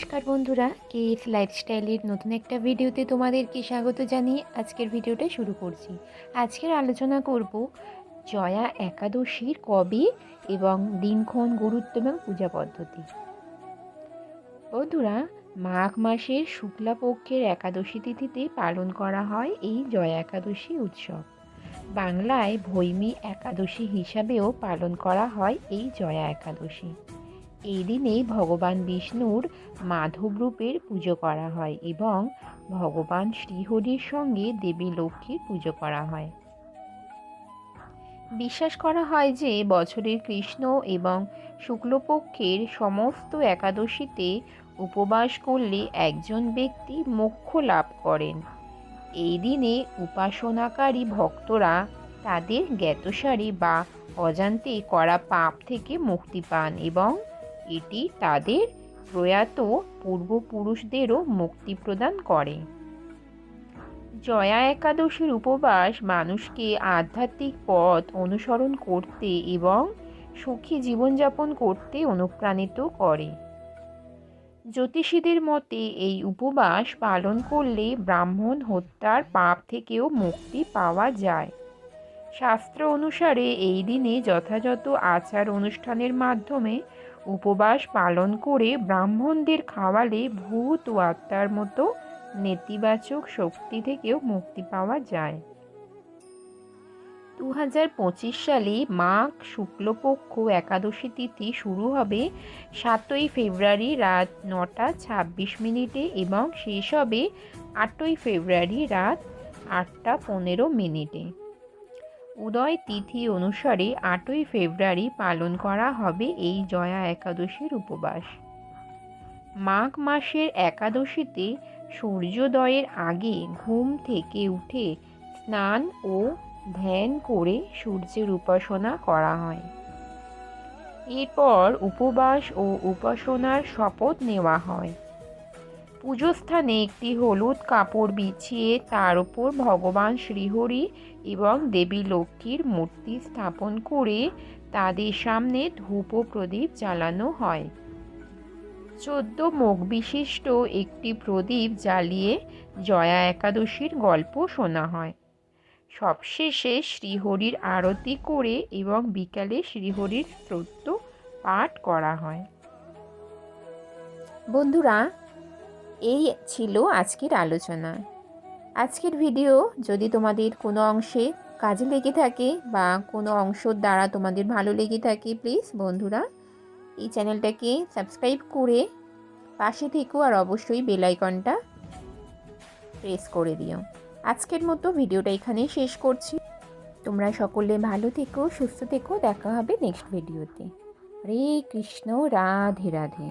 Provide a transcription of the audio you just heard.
নমস্কার বন্ধুরা কেএফ লাইফস্টাইলের নতুন একটা ভিডিওতে তোমাদেরকে স্বাগত জানিয়ে আজকের ভিডিওটা শুরু করছি। আজকের আলোচনা করব জয়া একাদশীর কবে এবং দিনক্ষণ গুরুত্ব এবং পূজা পদ্ধতি। বন্ধুরা, মাঘ মাসের শুক্লাপক্ষের একাদশী তিথিতে পালন করা হয় এই জয়া একাদশী উৎসব। বাংলায় ভৈমী একাদশী হিসাবেও পালন করা হয় এই জয়া একাদশী। এই দিনে ভগবান বিষ্ণুর মাধব রূপের পুজো করা হয় এবং ভগবান শ্রীহরির সঙ্গে দেবী লক্ষ্মীর পুজো করা হয়। বিশ্বাস করা হয় যে বছরের কৃষ্ণ এবং শুক্লপক্ষের সমস্ত একাদশীতে উপবাস করলে একজন ব্যক্তি মোক্ষ লাভ করেন। এই দিনে উপাসনাকারী ভক্তরা তাদের জ্ঞাতসারে বা অজান্তে করা পাপ থেকে মুক্তি পান এবং এটি তাদের প্রয়াত পূর্বপুরুষদেরও মুক্তি প্রদান করে। জয়া একাদশীর উপবাস মানুষকে আধ্যাত্মিক পথ অনুসরণ করতে এবং সুখী জীবনযাপন করতে অনুপ্রাণিত করে। জ্যোতিষীদের মতে এই উপবাস পালন করলে ব্রাহ্মণ হত্যার পাপ থেকেও মুক্তি পাওয়া যায়। শাস্ত্র অনুসারে এই দিনে যথাযথ আচার অনুষ্ঠানের মাধ্যমে উপবাস পালন করে ব্রাহ্মণদের খাওয়ালে ভূত ও আত্মার মতো নেতিবাচক শক্তি থেকেও মুক্তি পাওয়া যায়। দু হাজার পঁচিশ সালে মাঘ শুক্লপক্ষ একাদশী তিথি শুরু হবে সাতই ফেব্রুয়ারি রাত নটা ছাব্বিশ মিনিটে এবং শেষ হবে আটই ফেব্রুয়ারি রাত আটটা পনেরো মিনিটে। উদয় তিথি অনুসারে আটই ফেব্রুয়ারি পালন করা হবে এই জয়া একাদশীর উপবাস। মাঘ মাসের একাদশীতে সূর্যোদয়ের আগে ঘুম থেকে উঠে স্নান ও ধ্যান করে সূর্যের উপাসনা করা হয়। এরপর উপবাস ও উপাসনার শপথ নেওয়া হয়। পুজোস্থানে একটি হলুদ কাপড় বিছিয়ে তার উপর ভগবান শ্রীহরি এবং দেবী লক্ষ্মীর মূর্তি স্থাপন করে তাদের সামনে ধূপ প্রদীপ জ্বালানো হয়। চোদ্দ মুখ বিশিষ্ট একটি প্রদীপ জ্বালিয়ে জয়া একাদশীর গল্প শোনা হয়। সবশেষে শ্রীহরির আরতি করে এবং বিকালে শ্রীহরির স্তোত্র পাঠ করা হয়। বন্ধুরা এই ছিল আজকের আলোচনা। আজকের ভিডিও যদি তোমাদের কোনো অংশে কাজে লেগে থাকে বা কোনো অংশ দ্বারা তোমাদের ভালো লেগে থাকে প্লিজ বন্ধুরা, এই চ্যানেলটাকে সাবস্ক্রাইব করে পাশে থেকো আর অবশ্যই বেল আইকনটা প্রেস করে দিও। আজকের মতো ভিডিওটা এখানেই শেষ করছি। তোমরা সকলে ভালো থেকো, সুস্থ থেকো, দেখা হবে নেক্সট ভিডিওতে হরে কৃষ্ণ, রাধে রাধে।